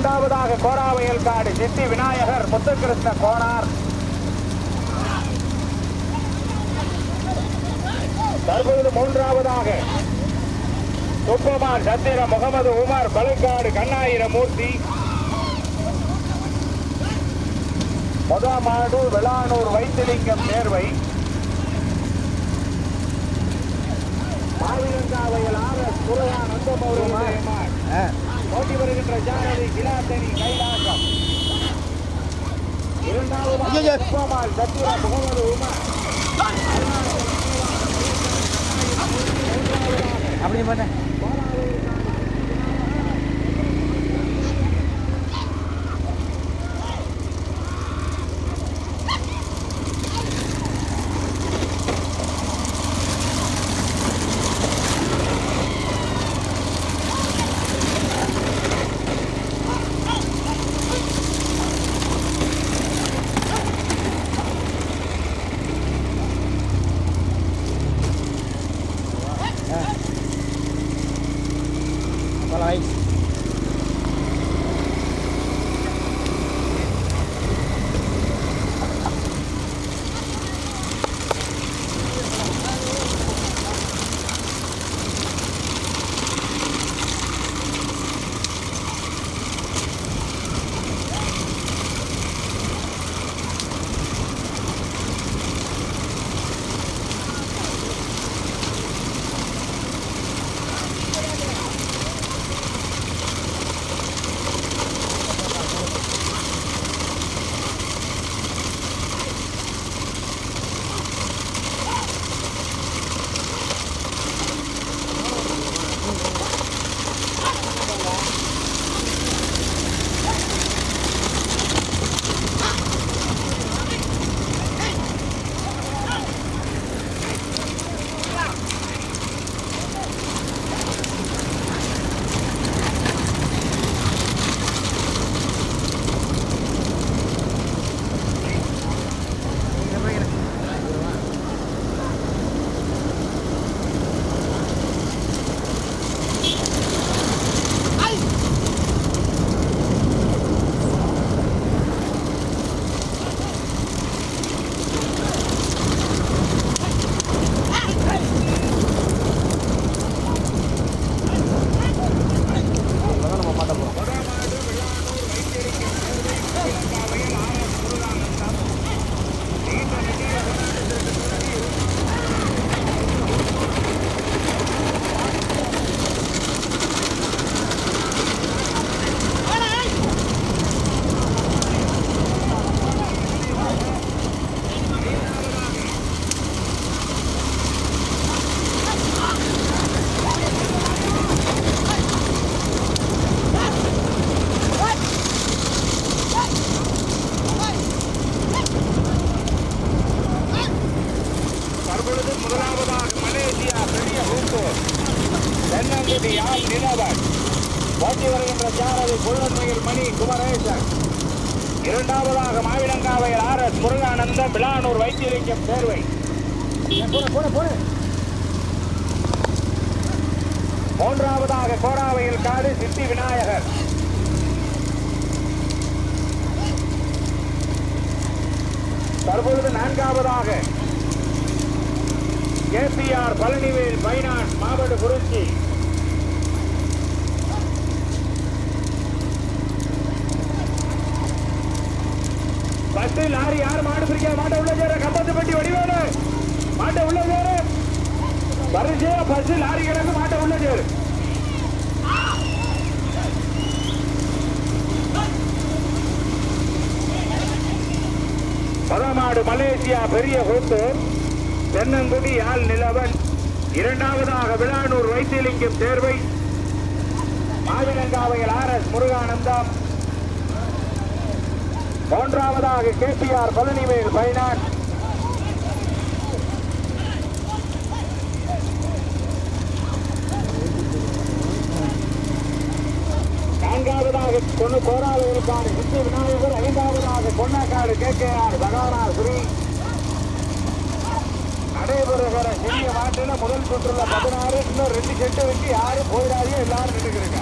இரண்டாவதாக கோராவயல்காடு சித்தி விநாயகர் முத்துகிருஷ்ண கோனார். தற்பொழுது மூன்றாவதாக சுப்பமான் சத்திர முகமது உமர் பழுக்காடு கண்ணாயிர மூர்த்தி. முதமாடு வெளானூர் வைத்திலிங்கம் தேர்வை மாவிலங்காவையில் ஆர் எஸ் முருகானந்தம் ஓட்டி வருகின்ற ஜானதி கிலாத்தனி கைலாசம். இரண்டாவது சுப்பமான் சத்திர முகமது உமர் அப்படி பண்ண. நான்காவதாக கேபிஆர் பழனிவேல் பைனான் மாவட்ட குறிச்சி பத்து லாரி யார் மாடு பிடிக்க மாட்ட உள்ள சேர கம்பத்து பட்டி வடிவேலு மாட்ட உள்ள சேரு. வரிசையா பஸ் லாரி கிடக்கு மாட்ட உள்ள சேரு. பதமாடு மலேசியா பெரிய கூத்தூர் தென்னங்குடி யாழ் நிலவன் இரண்டாவதாக விழானூர் வைத்தியலிங்கம் தேர்வை மாவிலங்காவையில் ஆர் எஸ் முருகானந்தம் மூன்றாவதாக கேபிஆர் பழனிவேல் பைனான் போராளிகளுக்கான சித்தி விநாயகர் ஐந்தாவதாக கொன்னக்காடு கே கே ஆர் பகானா ஸ்ரீ நடைபெறுகிற சிறிய மாட்டில முதல் சுற்றுல பதினாறு இன்னும் ரெண்டு செட்டு வச்சு யாரும் போயிடாதீங்க எல்லாரும் நின்றுக்கிறீங்க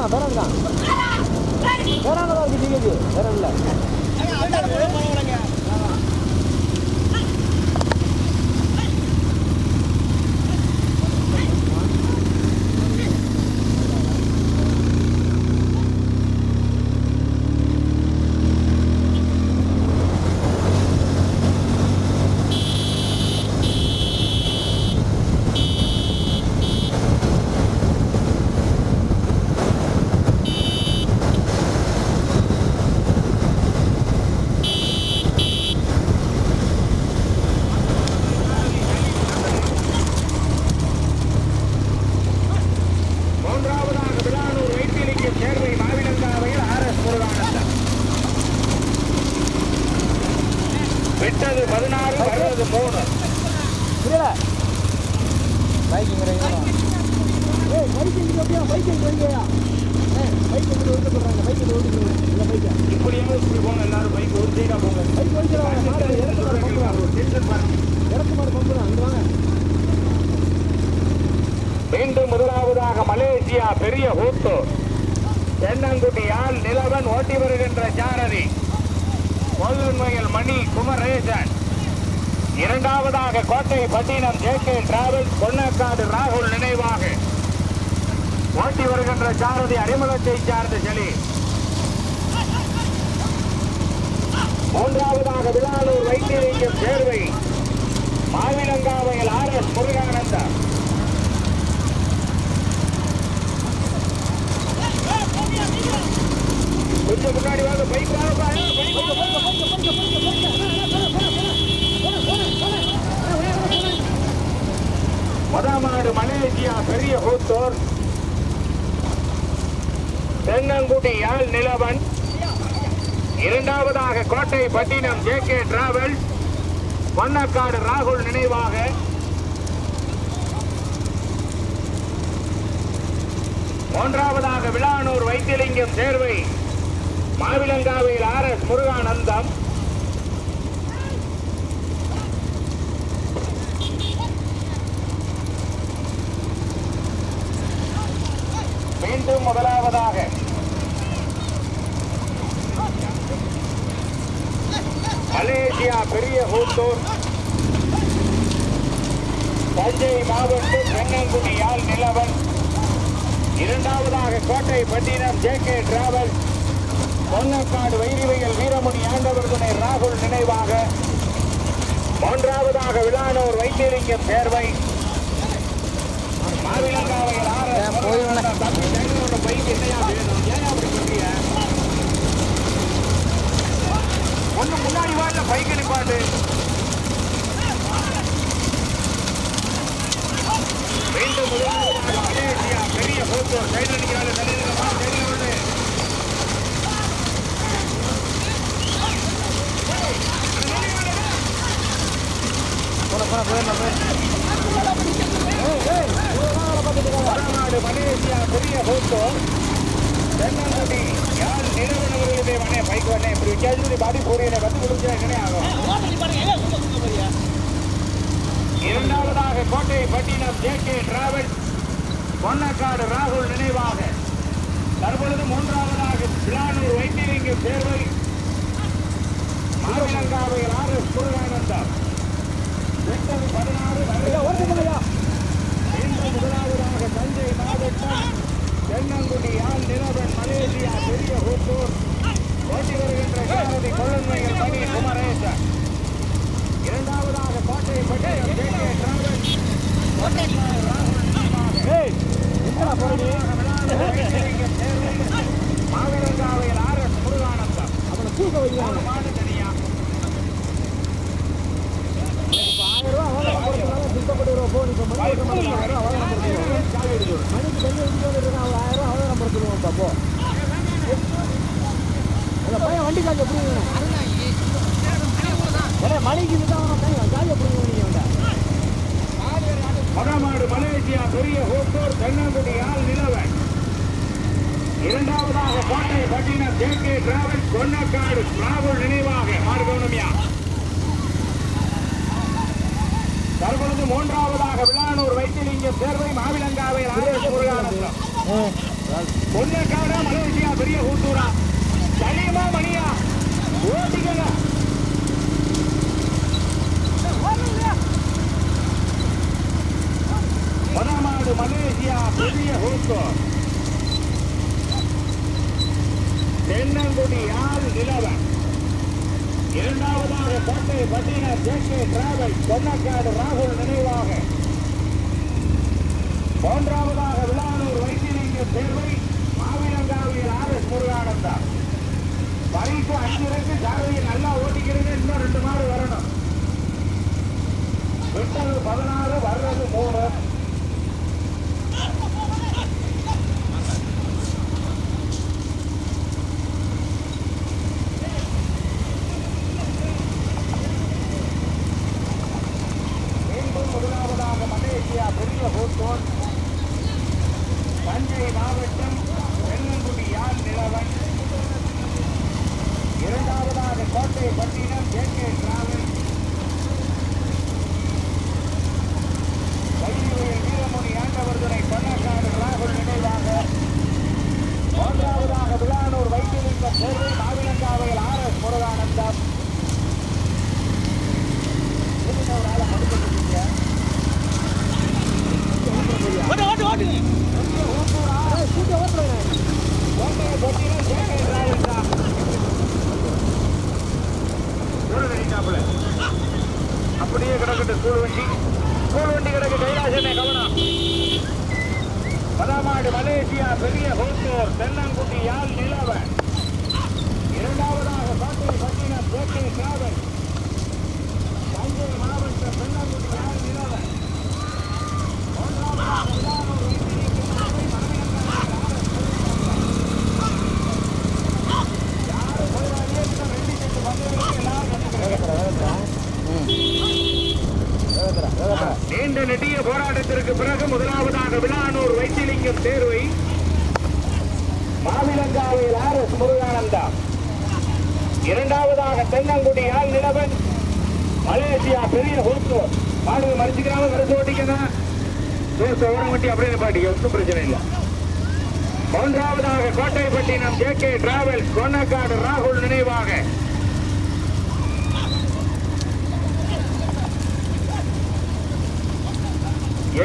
வேற இல்லை மூன்றாவதாக விழானூர் வைத்திலிங்கம் சேர்வை மாவிலங்காவையில் ஆர் எஸ் முருகானந்தம் விட்டது பதினாறு வருவது மூணு புரியல? பைக் இங்கே ஏய் பைக் இங்கே அப்படியா பைக் இங்கே வைங்கயா ஏய் பைக் இங்கே ஓட்டு போடுறாங்க. பைக் இங்கே ஓட்டு இல்லை பைக் இப்படியாவது இப்படி போங்க எல்லாரும் பைக் ஒரு சைடா போங்க. பைக் ஓடிக்கிறாங்க இறக்கு மாடு பம்பு தான் இறக்கு மாடு பம்பு தான் அங்கே வாங்க. மீண்டும் முதலாவதாக மலேசியா பெரிய ஹூத்தூர் தென்னங்குட்டியால் நிலவன் ஓட்டி வருகின்ற சாரதி கொல்லுண்மையில் மணி குமரேசன். இரண்டாவதாக Kottai Pattinam J K travels Konnakkadu ராகுல் நினைவாக. ஓட்டி வருகின்ற சாரதி அறிமுகத்தை சார்ந்த செலி. மூன்றாவதாக விழாலூர் வைத்தியலிங்கம் சேர்வை. மாவிலங்காவையில் ஆர் எஸ் முருகானந்தா. கொஞ்சம் முன்னாடி வாங்க பைக் வாங்க பைக் வாங்க. மதாமாடு மலேசியா பெரிய கூத்தூர். தென்னங்குடி யாழ் நிலவன். இரண்டாவதாக Kottai Pattinam J K travels Vannakadu ராகுல் நினைவாக. மூன்றாவதாக விழானூர் வைத்திலிங்கம் சேர்வை. மாவிலங்காவையில் ஆர் எஸ் முருகானந்தம் மீண்டும் முதலாவதாக. மலேசியா பெரிய ஹூத்தூர். தஞ்சை மாவட்டம் தென்னங்குடி யாழ் நிலவன். இரண்டாவதாக Kottai Pattinam J K travel. Kollakadu வைரிவையில் Veeramani ஆண்டவர் துணை ராகுல் நினைவாக. மூன்றாவதாக விழானூர் வைத்தியலிங்கம் சேர்வை. மாவிலங்காவையில் ஆர் எஸ். போயிடுவேண்ணே. என்னையா வேணும் ஏன் அப்படி சொல்றீங்க ஒண்ணு முன்னாடி வாட்டில பைக் நிப்பாட்டு மீண்டும் பெரிய சைடு அடிக்கிறாரு தலைவர்களா போன போன போயிடலாம். ஏய் ஏய். வடநாடு மலேசியா பெரிய போட்டோ தென்னங்குடி யார் நிறுவனங்களுடைய மனே பைக் வண்ணே இப்படி வித்தியாசம் பாடி போறீங்க வந்து கொடுத்தா என்னனே ஆகும் இரண்டாவதாக Kottai Pattinam J K travel Ponnakkadu ராகுல் நினைவாக. தற்பொழுது மூன்றாவதாக பிளானூர் ஆர் எஸ் முருகானந்தம். பதினாறு முதலாவதாக மாவட்டம் தென்னங்குடி யாழ் நிலவன் மலேசியா பெரிய ஹூத்தூர் ஓட்டி வருகின்ற சாரதி கொள்ளுமைகள் மணி குமரேசன் இரண்டாவதாக Kottai Pattiyam J R S Muruganandam அவனை தூக்க வைக்கிறாங்க வண்டி காஜ் எப்படி ஏன்னா இதுதான் அவன் பையன் எப்படி நீங்கள் மலேசியா பெரிய ஹோட்டோர் தென்னங்குடி நிலவன். இரண்டாவதாக Kottai Pattinam J K travel Konnakkadu ராகுல் நினைவாக மார்கோனமியா. தற்பொழுது மூன்றாவதாக விழானூர் வைத்திலிங்கம் சேர்வை மாவிலங்காவை ஆர்எஸ் முருகானந்தம் கொன்னக்காடா மலேசியா பெரிய கூட்டூரா சனியமா மணியா ஓட்டிக்கங்க. மனமாடு மலேசியா பெரிய ஹூட்டூர் தென்னங்குடி யாழ் நிலவன். இரண்டாவதாக கோட்டை பட்டின ஜே டிராவல் கொன்னக்காடு ராகுல் நினைவாக. மூன்றாவதாக விழானூர் வைத்தியலிங்க தேர்வை மாவிலங்காவியில் ஆர் எஸ் முருகானந்தா. பரிசு அஞ்சிற்கு சாரதியை நல்லா ஓட்டிக்கிறது இன்னும் ரெண்டு மாதிரி வரணும். விட்டது பதினாறு வர்றது மூணு.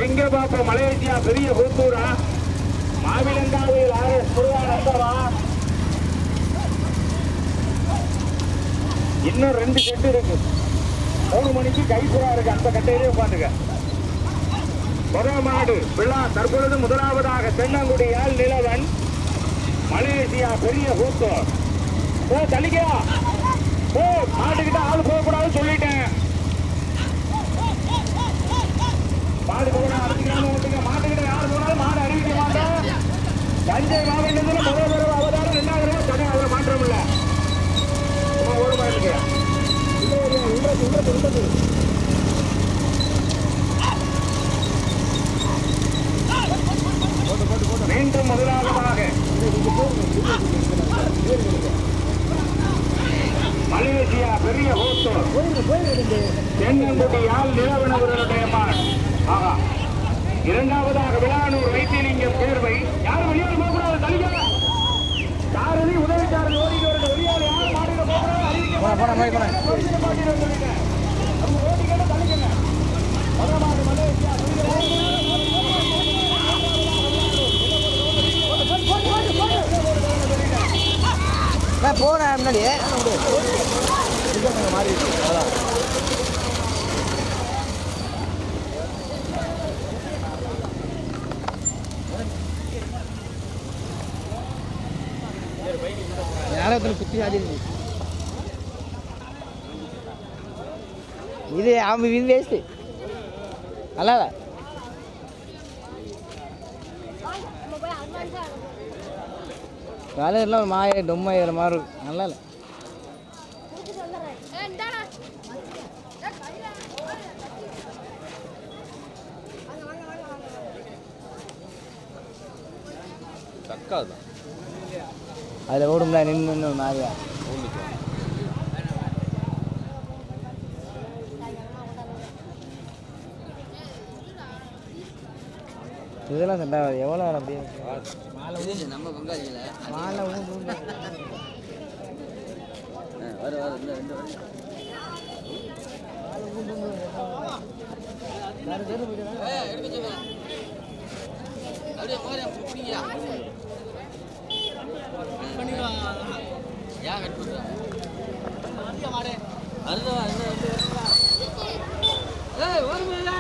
எங்க பாப்போம் மலேசியா பெரிய கூத்தூரா? மாவிலங்காவில் ஆர் முருகானந்தவா இன்னும் ரெண்டு செட்டு இருக்கு. மூணு மணிக்கு கைப்புறா இருக்கு. அந்த கட்டையிலே உட்காந்துங்க முதல் மாடு விழா தற்பொழுது முதலாவதாக தென்னங்குடி ஆள் நிலவன் மலேசியா பெரிய கூத்தூர். ஓ தள்ளிக்கா. ஓ மாட்டுக்கிட்ட ஆள் போகக்கூடாதுன்னு சொல்லிட்டேன். மாடு போகணும் அடிச்சுக்கணும் ஓட்டுங்க மாட்டுக்கிட்ட யார் போனாலும் மாடு அறிவிக்க மாட்டோம் தஞ்சை மாவட்டத்தில் முதல் தடவை அவதாரம் ரெண்டாவது தடவை கடை அதில் மாற்றம் இல்லை ஒரு மாதிரி இருக்கு இல்லை இல்லை இல்லை மீண்டும் முதலாவதாக மலேசியா பெரிய ஹோட்டல் தென்னங்குடி ஆள் நிலவனவர்களுடைய மான் ஆஹா இரண்டாவதாக விழானூர் வைத்தியலிங்கம் தேர்வை யாரும் வெளியால் போகக்கூடாது தலிக்க சாரதி உதவி சாரதி ஓடிட்டு வரது வெளியால் யாரும் மாடியில் போகக்கூடாது அறிவிக்க போன போன மாதிரி போன ஓடிட்டு மாட்டிட்டு சொல்லிட்டேன் நம்ம ஓடிக்கிட்ட தலிக்கங்க முதலாவது மலேசியா நான் போனேன் முன்னாடி யாரோ ஒருத்தர் குத்தி ஆடிருக்கு இது அவன் இது வேஸ்ட்டு நல்லா இல்லை. காலையில் மாய டொம்மாயிர மாதிரி இருக்கும் நல்லா இல்லை. தக்காதான் அதில் ஓடும்ல நின்று நின்று மாதிரியா? இதெல்லாம் ஆகாது எவ்வளோ வேலை அப்படியே? மாலை ஊண்டு அப்படியே ஏன் கட் பண்ணுறேன் ரெண்டு ரெண்டு ஏய் வருமில்ல